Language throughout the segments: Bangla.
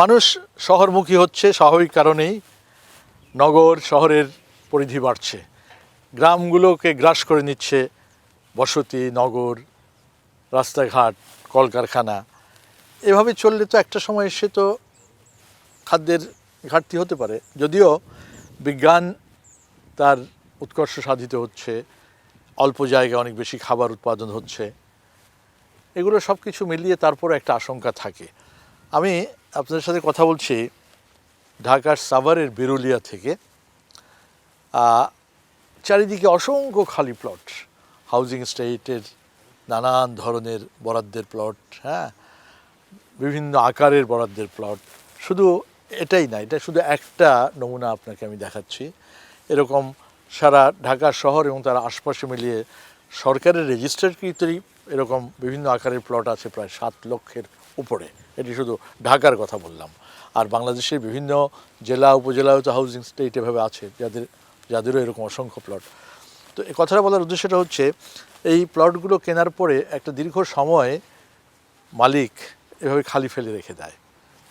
মানুষ শহরমুখী হচ্ছে স্বাভাবিক কারণেই নগর শহরের পরিধি বাড়ছে। গ্রামগুলোকে গ্রাস করে নিচ্ছে বসতি, নগর, রাস্তাঘাট, কলকারখানা। এভাবে চললে তো একটা সময় এসে তো খাদ্যের ঘাটতি হতে পারে। যদিও বিজ্ঞান তার উৎকর্ষ সাধিত হচ্ছে, অল্প জায়গায় অনেক বেশি খাবার উৎপাদন হচ্ছে। এগুলো সব কিছু মিলিয়ে তারপর একটা আশঙ্কা থাকে। আমি আপনাদের সাথে কথা বলছি ঢাকার সাভারের বেরুলিয়া থেকে। চারিদিকে অসংখ্য খালি প্লট হাউজিং স্টেটের নানান ধরনের বরাদ্দের প্লট হ্যাঁ? বিভিন্ন আকারের বরাদ্দের প্লট। শুধু এটাই না, এটা শুধু একটা নমুনা আপনাকে আমি দেখাচ্ছি। এরকম সারা ঢাকা শহর এবং তার আশপাশে মিলিয়ে সরকারের রেজিস্টারকৃতই এরকম বিভিন্ন আকারের প্লট আছে, প্রায় সাত লক্ষের উপরে। এটি শুধু ঢাকার কথা বললাম। আর বাংলাদেশের বিভিন্ন জেলা উপজেলাও তো হাউজিং স্টেট এভাবে আছে, যাদের, যাদেরও এরকম অসংখ্য প্লট তো এ কথাটা বলার উদ্দেশ্যটা হচ্ছে, এই প্লটগুলো কেনার পরে একটা দীর্ঘ সময় মালিক এভাবে খালি ফেলে রেখে দেয়।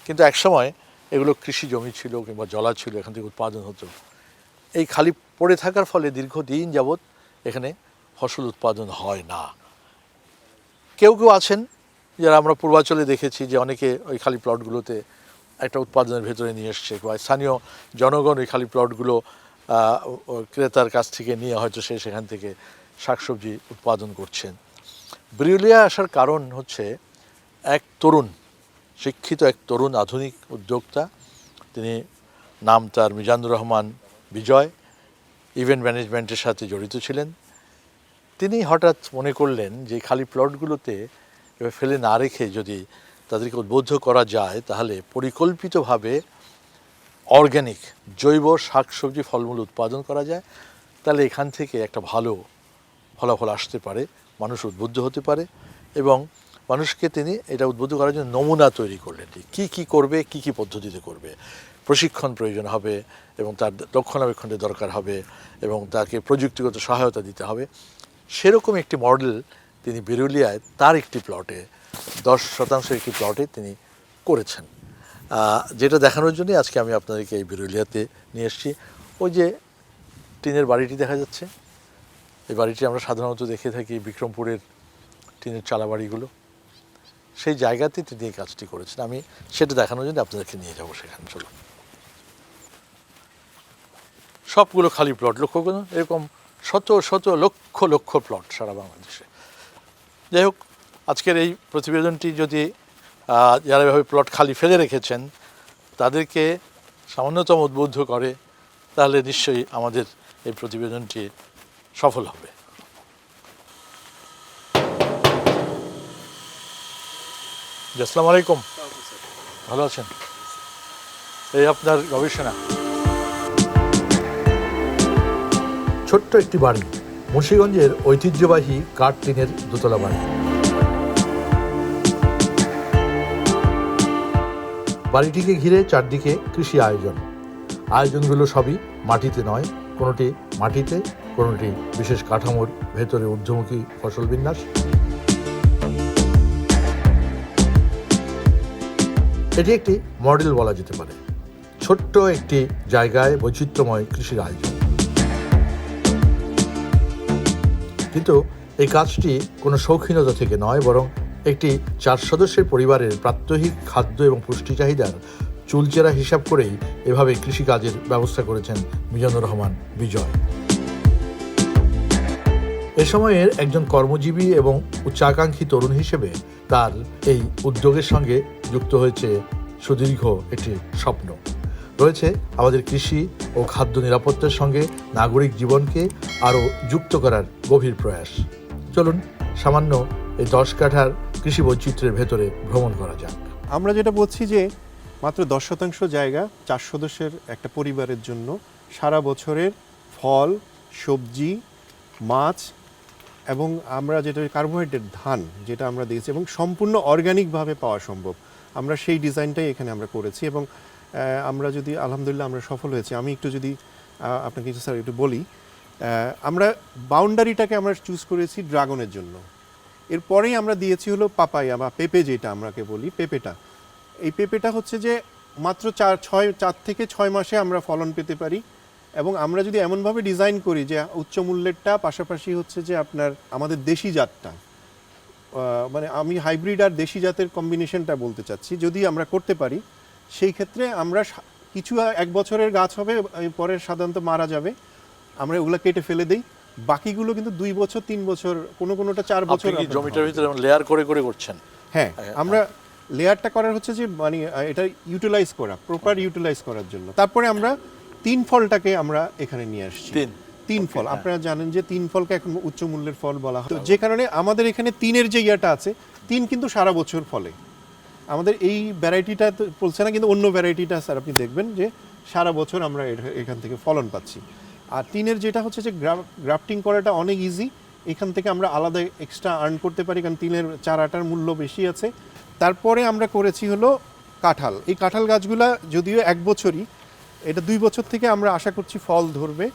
কিন্তু একসময় এগুলো কৃষি জমি ছিল কিংবা জলা ছিল, এখান থেকে উৎপাদন হতো। এই খালি পড়ে থাকার ফলে দীর্ঘদিন যাবৎ এখানে ফসল উৎপাদন হয় না। কেউ কেউ আছেন যারা আমরা পূর্বাঞ্চলে দেখেছি যে অনেকে ওই খালি প্লটগুলোতে একটা উৎপাদনের ভেতরে নিয়ে এসছে বা স্থানীয় জনগণ ওই খালি প্লটগুলো ক্রেতার কাছ থেকে নিয়ে হয়তো সে সেখান থেকে শাকসবজি উৎপাদন করছেন। ব্রিউলিয়া আসার কারণ হচ্ছে এক তরুণ, শিক্ষিত এক তরুণ আধুনিক উদ্যোক্তা। তিনি নাম তার মিজানুর রহমান বিজয়, ইভেন্ট ম্যানেজমেন্টের সাথে জড়িত ছিলেন। তিনি হঠাৎ মনে করলেন যে খালি প্লটগুলোতে এভাবে ফেলে না রেখে যদি তাদেরকে উদ্বুদ্ধ করা যায়, তাহলে পরিকল্পিতভাবে অর্গ্যানিক জৈব শাকসবজি ফলমূল উৎপাদন করা যায়। তাহলে এখান থেকে একটা ভালো ফলাফল আসতে পারে, মানুষ উদ্বুদ্ধ হতে পারে এবং মানুষকে তিনি এটা উদ্বুদ্ধ করার জন্য নমুনা তৈরি করলেন কী কী করবে, কী কী পদ্ধতিতে করবে। প্রশিক্ষণ প্রয়োজন হবে এবং তার রক্ষণাবেক্ষণের দরকার হবে এবং তাকে প্রযুক্তিগত সহায়তা দিতে হবে। সেরকম একটি মডেল তিনি বেরুলিয়ায় তার একটি প্লটে দশ শতাংশ একটি প্লটে তিনি করেছেন। যেটা দেখানোর জন্যই আজকে আমি আপনাদেরকে এই বিরুলিয়াতে নিয়ে এসেছি। ওই যে টিনের বাড়িটি দেখা যাচ্ছে। এই বাড়িটি আমরা সাধারণত দেখে থাকি বিক্রমপুরের টিনের চালা বাড়িগুলো। সেই জায়গাতে তিনি এই কাজটি করেছেন। আমি সেটা দেখানোর জন্য আপনাদেরকে নিয়ে যাব সেখানে চলো সবগুলো খালি প্লট লক্ষ্য করুন। এরকম শত শত লক্ষ লক্ষ প্লট সারা বাংলাদেশে। যাই হোক, আজকের এই প্রতিবেদনটি যদি যারা এভাবে প্লট খালি ফেলে রেখেছেন, তাদেরকে সামান্যতম উদ্বুদ্ধ করে, তাহলে নিশ্চয়ই আমাদের এই প্রতিবেদনটি সফল হবে। আসসালামু আলাইকুম। ভালো আছেন? এই আপনার গবেষণা। ছোট্ট একটি বাড়ি। মুন্সিগঞ্জের ঐতিহ্যবাহী কাঠ টিনের দোতলা বাড়ি। বাড়িটিকে ঘিরে চারদিকে কৃষি আয়োজন। আয়োজনগুলো সবই মাটিতে নয়, কোনোটি মাটিতে, কোনোটি বিশেষ কাঠামোর ভেতরে ঊর্ধ্বমুখী ফসল বিন্যাস। এটি একটি মডেল বলা যেতে পারে। ছোট্ট একটি জায়গায় বৈচিত্র্যময় কৃষির আয়োজন। কিন্তু এই কাজটি কোনো শৌখিনতা থেকে নয়, বরং একটি চার সদস্যের পরিবারের প্রাত্যহিক খাদ্য এবং পুষ্টি চাহিদার চুলচেরা হিসাব করেই এভাবে কৃষিকাজের ব্যবস্থা করেছেন মিজানুর রহমান বিজয়। এ সময়ের একজন কর্মজীবী এবং উচ্চাকাঙ্ক্ষী তরুণ হিসেবে তার এই উদ্যোগের সঙ্গে যুক্ত হয়েছে সুদীর্ঘ একটি স্বপ্ন। রয়েছে আমাদের কৃষি ও খাদ্য নিরাপত্তার সঙ্গে নাগরিক জীবনকে আরও যুক্ত করার গভীর প্রয়াস। চলুন, সামান্য এই দশ কাঠার কৃষি বৈচিত্র্যের ভেতরে ভ্রমণ করা যাক। আমরা যেটা বলছি যে, মাত্র দশ শতাংশ জায়গা চার সদস্যের একটা পরিবারের জন্য। সারা বছরের ফল, সবজি, মাছ এবং আমরা যেটা কার্বোহাইড্রেট ধান, যেটা আমরা দিয়েছি এবং সম্পূর্ণ অর্গানিকভাবে পাওয়া সম্ভব। আমরা সেই ডিজাইনটাই এখানে আমরা করেছি এবং আমরা যদি আলহামদুলিল্লাহ আমরা সফল হয়েছি। আমি একটু যদি আপনাকে স্যার একটু বলি আমরা বাউন্ডারিটাকে আমরা চুজ করেছি ড্রাগনের জন্য। এরপরেই আমরা দিয়েছি হলো পাপাইয়া বা পেঁপে যেটা আমরাকে বলি, পেঁপেটা। এই পেঁপেটা হচ্ছে যে মাত্র চার, ছয়, চার থেকে ছয় মাসে আমরা ফলন পেতে পারি এবং আমরা যদি এমনভাবে ডিজাইন করি যে উচ্চ মূল্যেরটা পাশাপাশি হচ্ছে যে আপনার আমাদের দেশি জাতটা মানে আমি হাইব্রিড আর দেশি জাতের কম্বিনেশনটা বলতে চাচ্ছি, যদি আমরা করতে পারি, সেই ক্ষেত্রে আমরা কিছু এক বছরের গাছ হবে পরে সাধারণত মারা যাবে। আমরা ওগুলো কেটে ফেলে দেই। বাকিগুলো কিন্তু দুই বছর তিন বছর কোনো কোনোটা চার বছর জমিটার ভিতরে লেয়ার করে করে করছেন? হ্যাঁ হ্যাঁ, আমরা লেয়ারটা করার হচ্ছে যে মানে এটা ইউটিলাইজ করা প্রপার ইউটিলাইজ করার জন্য। তারপরে আমরা তিন ফলটাকে আমরা এখানে নিয়ে আসছি। তিন? তিন ফল। হ্যাঁ। আপনারা জানেন যে তিন ফলকে এখন উচ্চ মূল্যের ফল বলা হয়। তো যে কারণে আমাদের এখানে তিনের যে ইয়াটা আছে তিন কিন্তু সারা বছর ফলে। আমাদের এই ভ্যারাইটিটা তো বলছে না কিন্তু অন্য ভ্যারাইটিটা স্যার আপনি দেখবেন যে সারা বছর আমরা এখান থেকে ফলন পাচ্ছি। আর তিনের যেটা হচ্ছে যে গ্রাফটিং করাটা অনেক ইজি এখান থেকে আমরা আলাদা এক্সট্রা আর্ন করতে পারি কারণ তিনের চারাটার মূল্য বেশি আছে। তারপরে আমরা করেছি হলো কাঁঠাল। এই কাঁঠাল গাছগুলা যদিও এক বছরই এটা দুই বছর থেকে আমরা আশা করছি ফল ধরবে।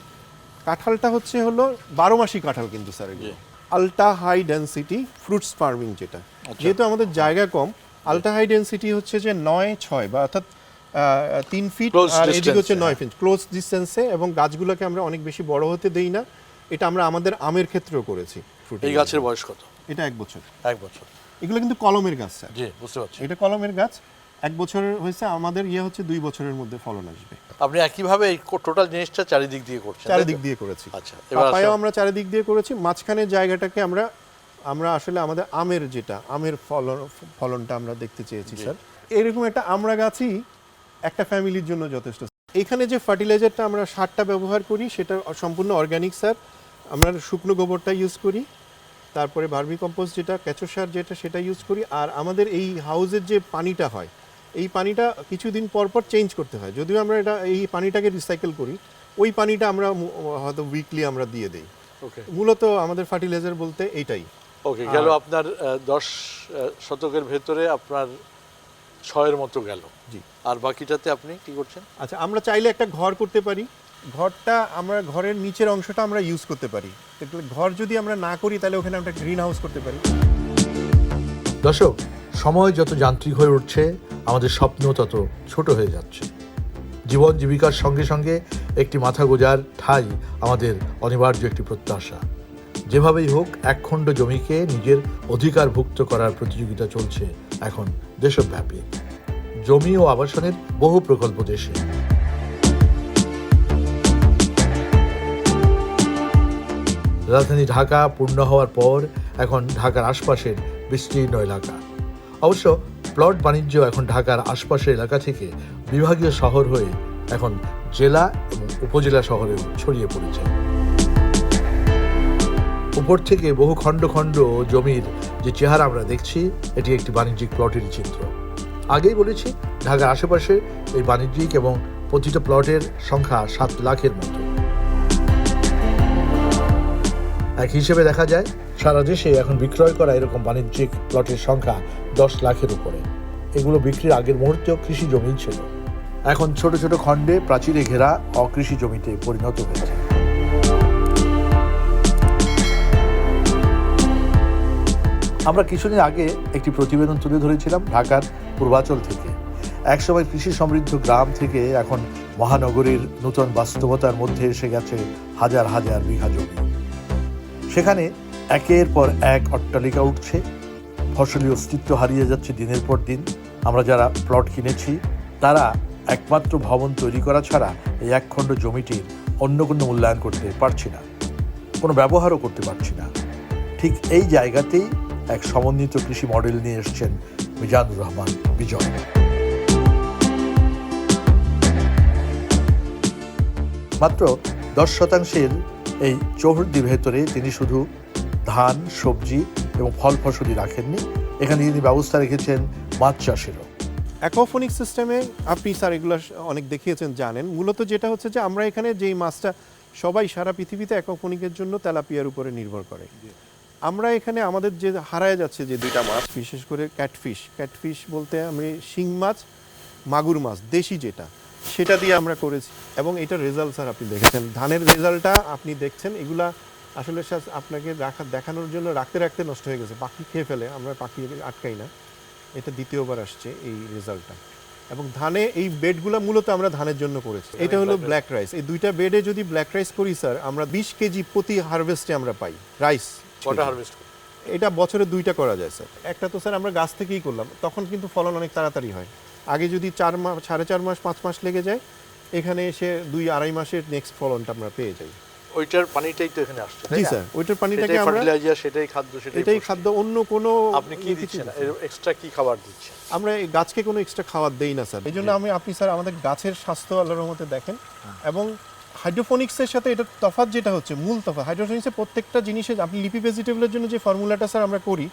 কাঁঠালটা হচ্ছে হলো বারো মাসি কাঁঠাল কিন্তু sir ultra high density fruits farming যেটা। যেহেতু আমাদের জায়গা কম আলট্রা হাই ডেন্সিটি হচ্ছে যে নয় ছয় বা অর্থাৎ তিন ফিট আর এদিকে হচ্ছে নয়। ফিট ক্লোজ ডিস্টেন্সে এবং গাছগুলোকে আমরা অনেক বেশি বড় হতে দেই না। এটা আমরা আমাদের আমের ক্ষেত্রেও করেছি এই গাছের বয়স কত? এটা এক বছর। এক বছর। এগুলো কিন্তু কলমের গাছ স্যার। জি বুঝতে পারছি। এটা কলমের গাছ। এক বছরের হয়েছে আমাদের ইয়ে হচ্ছে দুই বছরের মধ্যে ফলন আসবে। আপনি একইভাবে এই টোটাল জিনিসটা চারিদিক দিয়ে করছেন চারিদিক দিয়ে করেছি। আচ্ছা পাপায়াও আমরা চারিদিক দিয়ে করেছি। মাঝখানের জায়গাটাকে আমরা আমরা আসলে আমাদের আমের যেটা আমের ফলন ফলনটা আমরা দেখতে চেয়েছি স্যার। এরকম একটা আমরা গাছই একটা ফ্যামিলির জন্য যথেষ্ট। এখানে যে ফার্টিলাইজারটা আমরা সারটা ব্যবহার করি সেটা সম্পূর্ণ অর্গানিক সার। আমরা শুকনো গোবরটা ইউজ করি তারপরে ভার্মি কম্পোস্ট যেটা কেঁচো সার যেটা সেটা ইউজ করি। আর আমাদের এই হাউসের যে পানিটা হয় এই পানিটা কিছুদিন পর পর চেঞ্জ করতে হয়। যদিও আমরা এটা এই পানিটাকে রিসাইকেল করি ওই পানিটা আমরা হয়তো উইকলি আমরা দিয়ে দিই। ওকে মূলত আমাদের ফার্টিলাইজার বলতে এইটাই। ওকে গেল আপনার দশ শতকের ভেতরে আপনার ছয়ের মতো গেল। জি। আর বাকিটাতে আপনি কি করছেন? আচ্ছা আমরা চাইলে একটা ঘর করতে পারি। ঘরটা আমরা ঘরের নিচের অংশটা আমরা ইউজ করতে পারি। ঘর যদি আমরা না করি তাহলে ওখানে আমরা গ্রিন হাউস করতে পারি। দর্শক সময় যত যান্ত্রিক হয়ে উঠছে আমাদের স্বপ্ন তত ছোট হয়ে যাচ্ছে। জীবন জীবিকার সঙ্গে সঙ্গে একটি মাথা গোজার ঠাই আমাদের অনিবার্য একটি প্রত্যাশা। যেভাবেই হোক একখণ্ড জমিকে নিজের অধিকারভুক্ত করার প্রতিযোগিতা চলছে এখন দেশব্যাপী। জমি ও আবাসনের বহু প্রকল্প দেশে। রাজধানী ঢাকা পূর্ণ হওয়ার পর এখন ঢাকার আশপাশের বিস্তীর্ণ এলাকা। অবশ্য প্লট বাণিজ্য এখন ঢাকার আশপাশের এলাকা থেকে বিভাগীয় শহর হয়ে এখন জেলা এবং উপজেলা শহরে ছড়িয়ে পড়েছে। উপর থেকে বহু খণ্ড খণ্ড জমির যে চেহারা আমরা দেখছি, এটি একটি বাণিজ্যিক প্লটের চিত্র। আগেই বলেছি, ঢাকার আশেপাশে এই বাণিজ্যিক এবং প্রতিটা প্লটের সংখ্যা সাত লাখের মতো। এক হিসেবে দেখা যায়, সারা দেশে এখন বিক্রয় করা এরকম বাণিজ্যিক প্লটের সংখ্যা দশ লাখের উপরে। এগুলো বিক্রির আগের মুহূর্তেও কৃষি জমি ছিল। এখন ছোট ছোট খণ্ডে প্রাচীরে ঘেরা অকৃষি জমিতে পরিণত হয়েছে। আমরা কিছুদিন আগে একটি প্রতিবেদন তুলে ধরেছিলাম ঢাকার পূর্বাচল থেকে। একসময় কৃষি সমৃদ্ধ গ্রাম থেকে এখন মহানগরীর নূতন বাস্তবতার মধ্যে এসে গেছে হাজার হাজার বিঘা জমি। সেখানে একের পর এক অট্টালিকা উঠছে, ফসলি অস্তিত্ব হারিয়ে যাচ্ছে দিনের পর দিন। আমরা যারা প্লট কিনেছি, তারা একমাত্র ভবন তৈরি করা ছাড়া এই একখণ্ড জমিটির অন্য কোনো মূল্যায়ন করতে পারছি না। কোনো ব্যবহারও করতে পারছি না। ঠিক এই জায়গাতেই এক সমন্বিত কৃষি মডেল নিয়ে এসছেন মিজানুর রহমান বিজয়। মাত্র দশ শতাংশের এই চৌহদ্দি ভেতরে তিনি শুধু ধান, সবজি এবং ফল ফসলই রাখেননি, এখানে তিনি ব্যবস্থা রেখেছেন মাছ চাষেরও। অ্যাকোফোনিক সিস্টেমে আপনি স্যার এগুলো অনেক দেখিয়েছেন, জানেন। মূলত যেটা হচ্ছে যে আমরা এখানে যেই মাছটা সবাই সারা পৃথিবীতে অ্যাকোফোনিকের জন্য তেলাপিয়ার উপরে নির্ভর করে। আমরা এখানে আমাদের যে হারায় যাচ্ছে যে দুইটা মাছ বিশেষ করে ক্যাটফিশ। ক্যাটফিশ বলতে আমি শিং মাছ মাগুর মাছ দেশি যেটা সেটা দিয়ে আমরা করেছি। এবং এটার রেজাল্ট স্যার আপনি দেখেছেন। ধানের রেজাল্টটা আপনি দেখছেন এগুলা আসলে স্যার আপনাকে রাখা দেখানোর জন্য রাখতে রাখতে নষ্ট হয়ে গেছে। পাখি খেয়ে ফেলে আমরা পাখি আটকাই না। এটা দ্বিতীয়বার আসছে এই রেজাল্টটা এবং ধানে এই বেডগুলো মূলত আমরা ধানের জন্য করেছি। এটা হলো ব্ল্যাক রাইস এই দুইটা বেডে যদি ব্ল্যাক রাইস করি স্যার আমরা বিশ কেজি প্রতি হারভেস্টে আমরা পাই। রাইস কটা হারভেস্ট এটা বছরে দুইটা করা যায় স্যার একটা তো স্যার আমরা গাছ থেকেই করলাম। তখন কিন্তু ফলন অনেক তাড়াতাড়ি হয়। আগে যদি চার মাস সাড়ে চার মাস পাঁচ মাস লেগে যায় এখানে এসে দুই আড়াই মাসের নেক্সট ফলনটা আমরা পেয়ে যাই। ওইটার পানিটাই তো এখানে আসছে জি স্যার ওইটার পানিটাকে সেটাই আমরা ফার্টিলাইজার সেটাই খাদ্য সেটাই এটাই খাদ্য অন্য কোনো আপনি কি দিচ্ছেন? এক্সট্রা কি খাবার দিচ্ছেন? আমরা এই গাছকে কোনো এক্সট্রা খাবার দেই না স্যার এই জন্য আমি আপনি স্যার আমাদের গাছের স্বাস্থ্য আল্লাহর মধ্যে দেখেন এবং হাইড্রোফোনিক্সের সাথে এটা তফাৎ যেটা হচ্ছে মূল তফাৎ হাইড্রোফোনিক্সের প্রত্যেকটা জিনিসে আপনি লিপি ভেজিটেবলের জন্য যে ফর্মুলাটা স্যার আমরা করি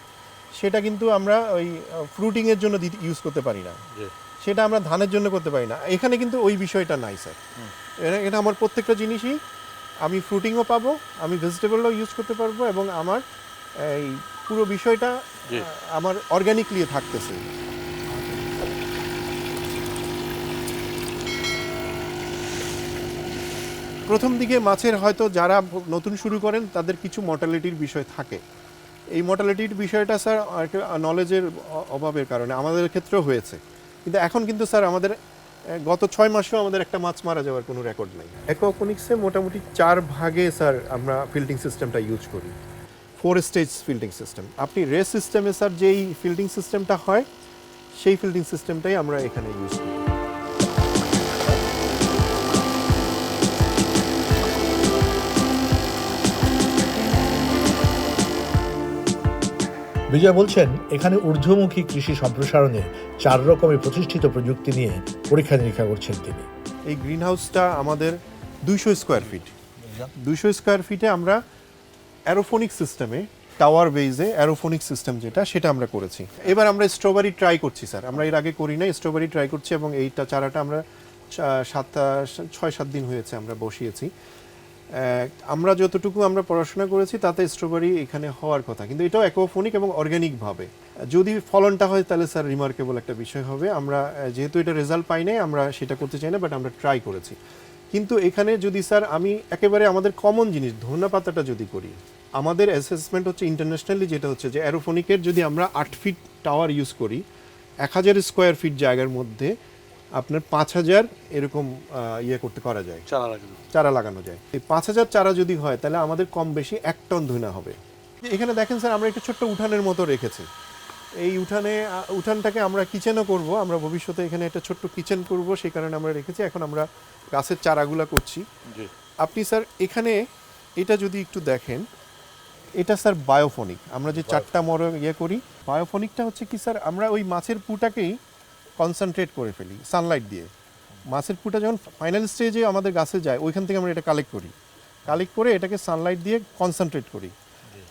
সেটা কিন্তু আমরা ওই ফ্রুটিংয়ের জন্য ইউজ করতে পারি না। সেটা আমরা ধানের জন্য করতে পারি না। এখানে কিন্তু ওই বিষয়টা নাই স্যার এটা- আমার প্রত্যেকটা জিনিসই আমি ফ্রুটিংও পাবো আমি ভেজিটেবলও ইউজ করতে পারব এবং আমার এই পুরো বিষয়টা আমার অর্গানিকলি থাকতেছে। প্রথম দিকে মাছের হয়তো যারা নতুন শুরু করেন তাদের কিছু মর্টালিটির বিষয় থাকে। এই মর্টালিটির বিষয়টা স্যার নলেজের অভাবের কারণে আমাদের ক্ষেত্রেও হয়েছে। কিন্তু এখন কিন্তু স্যার আমাদের গত ছয় মাসেও আমাদের একটা মাছ মারা যাওয়ার কোনো রেকর্ড নেই। অ্যাকোপনিক্সে মোটামুটি চার ভাগে স্যার আমরা ফিল্ডিং সিস্টেমটা ইউজ করি। ফোর স্টেজ ফিল্ডিং সিস্টেম আপনি রেস সিস্টেমে স্যার যেই ফিল্ডিং সিস্টেমটা হয় সেই ফিল্ডিং সিস্টেমটাই আমরা এখানে ইউজ করি। বিজয় বলছেন, এখানে ঊর্ধ্বমুখী কৃষি সম্প্রসারণে চার রকমের প্রতিষ্ঠিত প্রযুক্তি নিয়ে পরীক্ষা নিরীক্ষা করছেন তিনি। এই গ্রিন হাউসটা আমাদের দুইশো স্কোয়ার ফিট। দুইশো স্কোয়ার ফিটে আমরা অ্যারোফোনিক সিস্টেমে টাওয়ার বেইজে অ্যারোফোনিক সিস্টেম যেটা, সেটা আমরা করেছি। এবার আমরা স্ট্রবেরি ট্রাই করছি, স্যার। আমরা এর আগে করি না স্ট্রবেরি ট্রাই করছি এবং এইটা চারাটা আমরা সাত ছয় সাত দিন হয়েছে আমরা বসিয়েছি। আমরা যতটুকু আমরা পড়াশোনা করেছি, তাতে স্ট্রবেরি এখানে হওয়ার কথা। কিন্তু এটাও অ্যাকোফোনিক এবং অর্গ্যানিক ভাবে। যদি ফলনটা হয়, তাহলে স্যার রিমার্কেবল একটা বিষয় হবে। আমরা যেহেতু এটা রেজাল্ট পাই নাই, আমরা সেটা করতে চাই না বাট আমরা ট্রাই করেছি। কিন্তু এখানে যদি স্যার আমি একেবারে আমাদের কমন জিনিস ধনিয়া পাতাটা যদি করি, আমাদের অ্যাসেসমেন্ট হচ্ছে ইন্টারন্যাশনালি যেটা হচ্ছে যে অ্যারোফোনিকের যদি আমরা আট ফিট টাওয়ার ইউজ করি, এক হাজার স্কোয়ার ফিট জায়গার মধ্যে আপনার পাঁচ হাজার এরকম ইয়ে করতে করা যায়। চারা লাগবে চারা লাগানো যায়। এই পাঁচ হাজার চারা যদি হয় তাহলে আমাদের কম বেশি এক টন ধুনা হবে। এখানে দেখেন স্যার আমরা একটা ছোট্ট উঠানের মতো রেখেছি। এই উঠানে উঠানটাকে আমরা কিচেনও করব। আমরা ভবিষ্যতে এখানে একটা ছোট্ট কিচেন করব সেই কারণে আমরা রেখেছি। এখন আমরা গাছের চারাগুলা করছি। আপনি স্যার এখানে এটা যদি একটু দেখেন এটা স্যার বায়োফোনিক। আমরা যে চারটা মর ইয়ে করি বায়োফোনিকটা হচ্ছে কি স্যার আমরা ওই মাছের পুটাকেই কনসেন্ট্রেট করে ফেলি সানলাইট দিয়ে। মাছের পুটা যখন ফাইনাল স্টেজে আমাদের গাছে যায়, ওইখান থেকে আমরা এটা কালেক্ট করি। কালেক্ট করে এটাকে সানলাইট দিয়ে কনসেন্ট্রেট করি।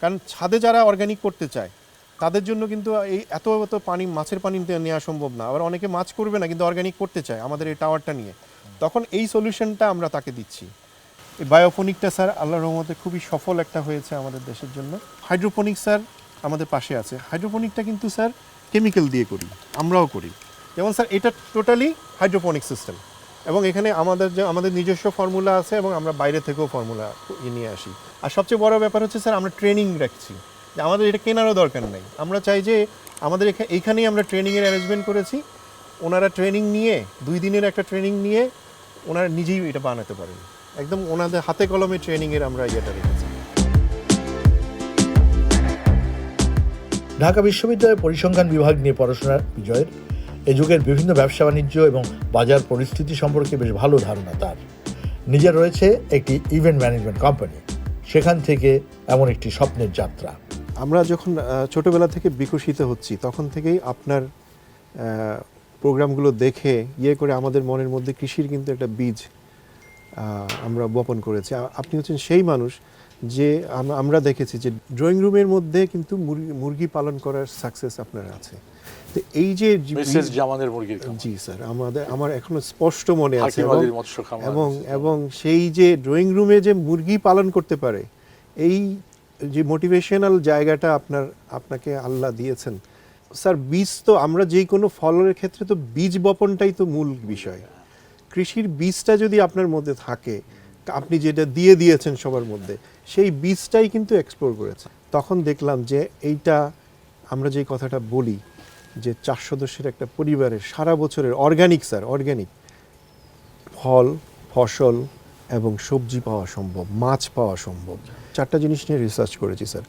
কারণ ছাদে যারা অর্গানিক করতে চায়, তাদের জন্য কিন্তু এই এত এত পানি, মাছের পানি নেওয়া সম্ভব না। আবার অনেকে মাছ করবে না, কিন্তু অর্গানিক করতে চায় আমাদের এই টাওয়ারটা নিয়ে। তখন এই সলিউশনটা আমরা তাকে দিচ্ছি। এই বায়োফোনিকটা স্যার আল্লাহ রহমতে খুবই সফল একটা হয়েছে আমাদের দেশের জন্য। হাইড্রোফোনিক স্যার আমাদের পাশে আছে। হাইড্রোফোনিকটা কিন্তু স্যার কেমিক্যাল দিয়ে করি, আমরাও করি। যেমন স্যার, এটা টোটালি হাইড্রোফোনিক সিস্টেম এবং এখানে আমাদের যে, আমাদের নিজস্ব ফর্মুলা আছে এবং আমরা বাইরে থেকেও ফর্মুলা নিয়ে আসি। আর সবচেয়ে বড় ব্যাপার হচ্ছে স্যার, আমরা ট্রেনিং রাখছি। যে আমাদের এটা কেনারও দরকার নেই। আমরা চাই যে, আমাদের এখা- এইখানেই আমরা ট্রেনিংয়ের অ্যারেঞ্জমেন্ট করেছি। ওনারা ট্রেনিং নিয়ে, দুই দিনের একটা ট্রেনিং নিয়ে, ওনারা নিজেই এটা বানাতে পারেন। একদম ওনাদের হাতে কলমে ট্রেনিংয়ের আমরা ইয়েটা রেখেছি। ঢাকা বিশ্ববিদ্যালয়ের পরিসংখ্যান বিভাগ নিয়ে পড়াশোনার বিজয়ের এ যুগের বিভিন্ন ব্যবসা বাণিজ্য এবং বাজার পরিস্থিতি সম্পর্কে বেশ ভালো ধারণা তার। নিজের রয়েছে একটি ইভেন্ট ম্যানেজমেন্ট কোম্পানি সেখান থেকে এমন একটি স্বপ্নের যাত্রা। আমরা যখন ছোটবেলা থেকে বিকশিত হচ্ছি, তখন থেকেই আপনার প্রোগ্রামগুলো দেখে ইয়ে করে আমাদের মনের মধ্যে কৃষির কিন্তু একটা বীজ আমরা বপন করেছি। আপনি হচ্ছেন সেই মানুষ যে আমরা দেখেছি যে ড্রয়িং রুমের মধ্যে কিন্তু মুরগি পালন করার সাকসেস আপনার আছে। তো এই যে যে মিসেস জামানের মুরগির জি স্যার আমাদের আমার এখনও স্পষ্ট মনে আছে এবং এবং সেই যে ড্রয়িং রুমে যে মুরগি পালন করতে পারে এই যে মোটিভেশনাল জায়গাটা আপনার আপনাকে আল্লাহ দিয়েছেন। স্যার বীজ তো আমরা যেই কোনো ফলের ক্ষেত্রে তো বীজ বপনটাই তো মূল বিষয়। কৃষির বীজটা যদি আপনার মধ্যে থাকে আপনি যেটা দিয়ে দিয়েছেন সবার মধ্যে সেই বীজটাই কিন্তু এক্সপ্লোর করেছে। তখন দেখলাম যে এইটা আমরা যে কথাটা বলি যে চার সদস্যের একটা পরিবারের সারা বছরের অর্গানিক স্যার অর্গানিক ফল, ফসল এবং সবজি পাওয়া সম্ভব, মাছ পাওয়া সম্ভব। চারটা জিনিস নিয়ে রিসার্চ করেছি স্যার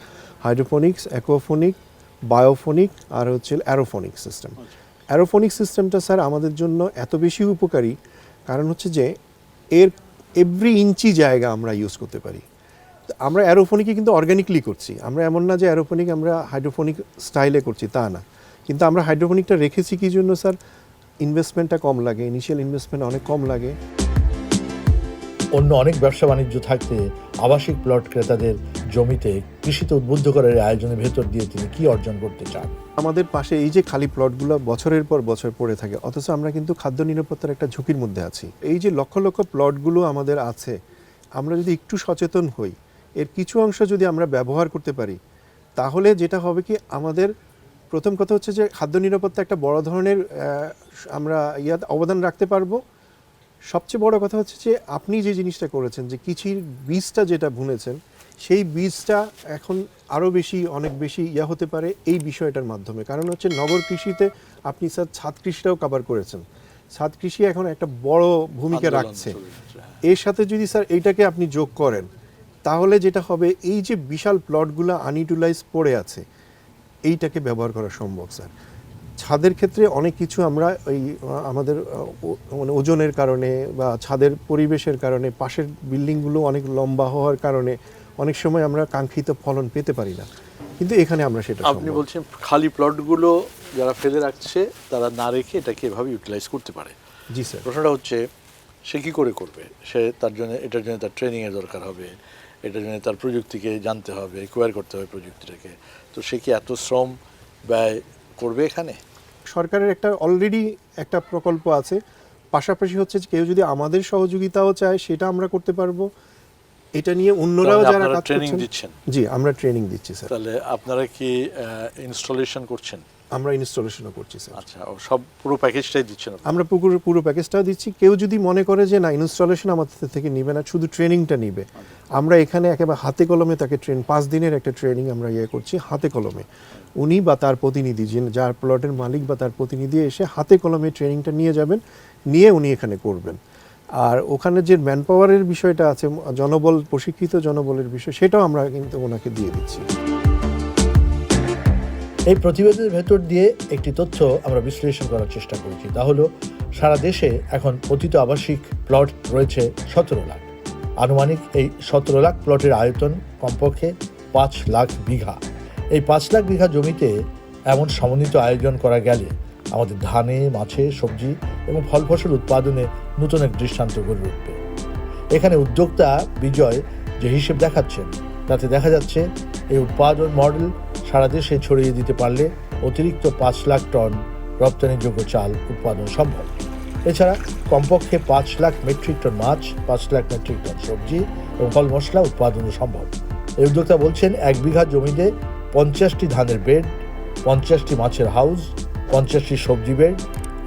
হাইড্রোফোনিক্স অ্যাকোফোনিক বায়োফোনিক আর হচ্ছে অ্যারোফোনিক সিস্টেম অ্যারোফোনিক সিস্টেমটা স্যার আমাদের জন্য এত বেশি উপকারী। কারণ হচ্ছে যে এর এভরি ইঞ্চি জায়গা আমরা ইউজ করতে পারি। আমরা অ্যারোফোনিকে কিন্তু অর্গানিকলি করছি। আমরা এমন না যে অ্যারোফোনিক আমরা হাইড্রোফোনিক স্টাইলে করছি, তা না। কিন্তু আমরা হাইড্রোফোনিকটা রেখেছি কি জন্য স্যার? ইনভেস্টমেন্টটা কম লাগে ইনিশিয়াল ইনভেস্টমেন্ট অনেক কম লাগে। অন্য অনেক ব্যবসা বাণিজ্য থাকতে আবাসিক প্লট ক্রেতাদের জমিতে কৃষিতে উদ্বুদ্ধ করার আয়োজনের ভেতর দিয়ে তিনি কি অর্জন করতে চান? আমাদের পাশে এই যে খালি প্লটগুলো বছরের পর বছর পড়ে থাকে অথচ আমরা কিন্তু খাদ্য নিরাপত্তার একটা ঝুঁকির মধ্যে আছি। এই যে লক্ষ লক্ষ প্লটগুলো আমাদের আছে আমরা যদি একটু সচেতন হই এর কিছু অংশ যদি আমরা ব্যবহার করতে পারি তাহলে যেটা হবে কি আমাদের প্রথম কথা হচ্ছে যে খাদ্য নিরাপত্তা একটা বড় ধরনের আমরা ইয়াত অবদান রাখতে পারব। সবচেয়ে বড় কথা হচ্ছে যে আপনি যে জিনিসটা করেছেন যে কৃষির বীজটা যেটা বুনেছেন সেই বীজটা এখন আরও বেশি অনেক বেশি ইয়া হতে পারে এই বিষয়টার মাধ্যমে। কারণ হচ্ছে নগর কৃষিতে আপনি স্যার ছাদ কৃষিটাও কভার করেছেন। ছাদ কৃষি এখন একটা বড় ভূমিকা রাখছে। হ্যাঁ। এর সাথে যদি স্যার এইটাকে আপনি যোগ করেন তাহলে যেটা হবে এই যে বিশাল প্লটগুলো আনইউটিলাইজ পড়ে আছে এইটাকে ব্যবহার করা সম্ভব স্যার। ছাদের ক্ষেত্রে অনেক কিছু আমরা ওই আমাদের মানে ওজনের কারণে বা ছাদের পরিবেশের কারণে পাশের বিল্ডিংগুলো অনেক লম্বা হওয়ার কারণে অনেক সময় আমরা কাঙ্ক্ষিত ফলন পেতে পারি না। কিন্তু এখানে আমরা সেটা আপনি বলছেন খালি প্লটগুলো যারা ফেলে রাখছে তারা না রেখে এটাকে এভাবে ইউটিলাইজ করতে পারে। জি স্যার। প্রশ্নটা হচ্ছে সে কী করে করবে? সে তার জন্য এটার জন্য তার ট্রেনিংয়ের দরকার হবে এটার জন্য তার প্রযুক্তিকে জানতে হবে কোয়ার করতে হবে প্রযুক্তিটাকে। তো সে কি এত শ্রম ব্যয় করবে এখানে? সরকারের একটা অলরেডি একটা প্রকল্প আছে। পাশাপাশি হচ্ছে কেউ যদি আমাদের সহযোগিতাও চায়, সেটা আমরা করতে পারব। এটা নিয়ে অন্যরাও যারা কাজ ট্রেনিং দিচ্ছেন। জি আমরা ট্রেনিং দিচ্ছি স্যার তাহলে আপনারা কি ইনস্টলেশন করছেন? আমরা ইনস্টলেশনও করছি স্যার আচ্ছা সব পুরো প্যাকেজটাই দিচ্ছেন আমরা পুরো পুরো প্যাকেজটাও দিচ্ছি। কেউ যদি মনে করে যে না ইনস্টলেশন আমাদের থেকে নিবে না শুধু ট্রেনিংটা নিবে। আমরা এখানে একেবারে হাতে কলমে তাকে ট্রেন পাঁচ দিনের একটা ট্রেনিং আমরা ইয়ে করছি হাতে কলমে। উনি বা তার প্রতিনিধি যিনি যার প্লটের মালিক বা তার প্রতিনিধি এসে হাতে কলমে ট্রেনিংটা নিয়ে যাবেন নিয়ে উনি এখানে করবেন। আর ওখানে যে ম্যান পাওয়ারের বিষয়টা আছে, জনবল, প্রশিক্ষিত জনবলের বিষয়, সেটাও আমরা কিন্তু ওনাকে দিয়ে দিচ্ছি। এই প্রতিবেদনের ভেতর দিয়ে একটি তথ্য আমরা বিশ্লেষণ করার চেষ্টা করেছি। তা হলো, সারা দেশে এখন পতিত আবাসিক প্লট রয়েছে সতেরো লাখ। আনুমানিক এই সতেরো লাখ প্লটের আয়তন কমপক্ষে পাঁচ লাখ বিঘা। এই পাঁচ লাখ বিঘা জমিতে এমন সমন্বিত আয়োজন করা গেলে আমাদের ধানে, মাছে, সবজি এবং ফল ফসল উৎপাদনে নতুন এক দৃষ্টান্ত গড়ে উঠবে। এখানে উদ্যোক্তা বিজয় যে হিসেব দেখাচ্ছেন, তাতে দেখা যাচ্ছে এই উৎপাদন মডেল সারা দেশে ছড়িয়ে দিতে পারলে অতিরিক্ত পাঁচ লাখ টন রপ্তানিযোগ্য চাল উৎপাদন সম্ভব। এছাড়া কমপক্ষে পাঁচ লাখ মেট্রিক টন মাছ, পাঁচ লাখ মেট্রিক টন সবজি এবং ফল মশলা উৎপাদন সম্ভব। এই উদ্যোক্তা বলছেন, এক বিঘা জমিতে পঞ্চাশটি ধানের বেড, পঞ্চাশটি মাছের হাউস, পঞ্চাশটি সবজি বেড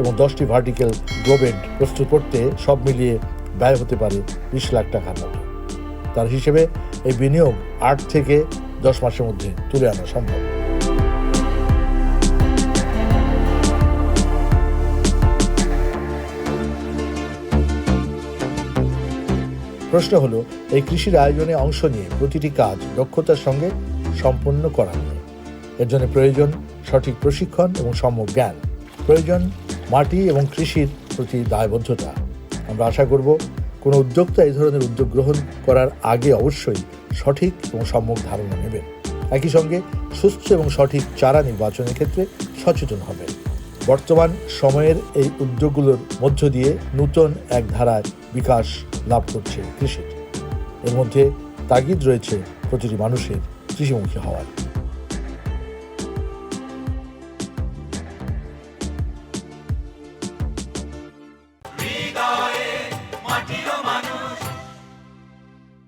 এবং দশটি ভার্টিক্যাল গ্রো বেড প্রস্তুত করতে সব মিলিয়ে ব্যয় হতে পারে বিশ লাখ টাকার মতো। তার হিসেবে এই বিনিয়োগ আট থেকে দশ মাসের মধ্যে তুলে আনা সম্ভব। প্রশ্ন হলো, এই কৃষির আয়োজনে অংশ নিয়ে প্রতিটি কাজ দক্ষতার সঙ্গে সম্পন্ন করা নিয়ে। এর জন্য প্রয়োজন সঠিক প্রশিক্ষণ এবং সম্যক জ্ঞান। প্রয়োজন মাটি এবং কৃষির প্রতি দায়বদ্ধতা। আমরা আশা করব, কোনো উদ্যোক্তা এই ধরনের উদ্যোগ গ্রহণ করার আগে অবশ্যই সঠিক এবং সম্যক ধারণা নেবেন। একই সঙ্গে সুস্থ এবং সঠিক চারা নির্বাচনের ক্ষেত্রে সচেতন হবেন। বর্তমান সময়ের এই উদ্যোগগুলোর মধ্য দিয়ে নূতন এক ধারায় বিকাশ লাভ করছে কৃষির এর মধ্যে তাগিদ রয়েছে প্রতিটি মানুষের কৃষিমুখী হওয়ার।